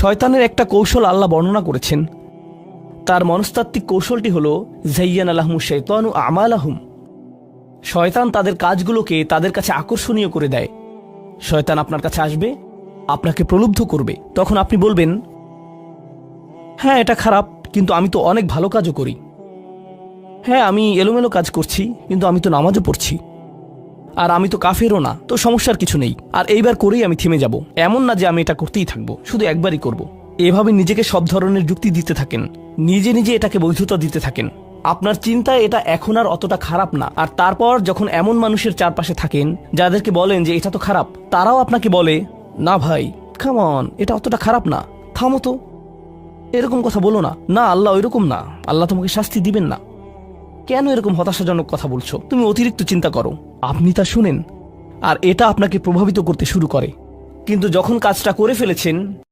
শয়তানের একটা কৌশল আল্লাহ বর্ণনা করেছেন। তার মনস্তাত্ত্বিক কৌশলটি হল, জাইয়ান আলাহমু শৈতানু আমাল আহম শয়তান তাদের কাজগুলোকে তাদের কাছে আকর্ষণীয় করে দেয়। শয়তান আপনার কাছে আসবে, আপনাকে প্রলুব্ধ করবে। তখন আপনি বলবেন হ্যাঁ এটা খারাপ, কিন্তু আমি তো অনেক ভালো কাজও করি। হ্যাঁ আমি এলোমেলো কাজ করছি, কিন্তু আমি তো নামাজও পড়ছি। আর আমি তো কাফেরও না, তো সমস্যার কিছু নেই। আর এইবার করেই আমি থেমে যাব। এমন না যে আমি এটা করতেই থাকব, শুধু একবারই করব। এভাবে নিজেকে সব ধরনের যুক্তি দিতে থাকেন। নিজে নিজে এটাকে বৈধতা দিতে থাকেন। আপনার চিন্তায় এটা এখন আর অতটা খারাপ না। আর তারপর যখন এমন মানুষের চারপাশে থাকেন, যাদেরকে বলেন যে এটা তো খারাপ, তারাও আপনাকে বলে, না ভাই খামন এটা অতটা খারাপ না। থামো তো। এরকম কথা বলো না। না, আল্লাহ ওইরকম না। আল্লাহ তোমাকে শাস্তি দিবেন না। কেন এরকম হতাশাজনক কথা বলছো? তুমি অতিরিক্ত চিন্তা করো। আপনি তা শুনেন। আর এটা আপনাকে প্রভাবিত করতে শুরু করে। কিন্তু যখন কাজটা করে ফেলেছেন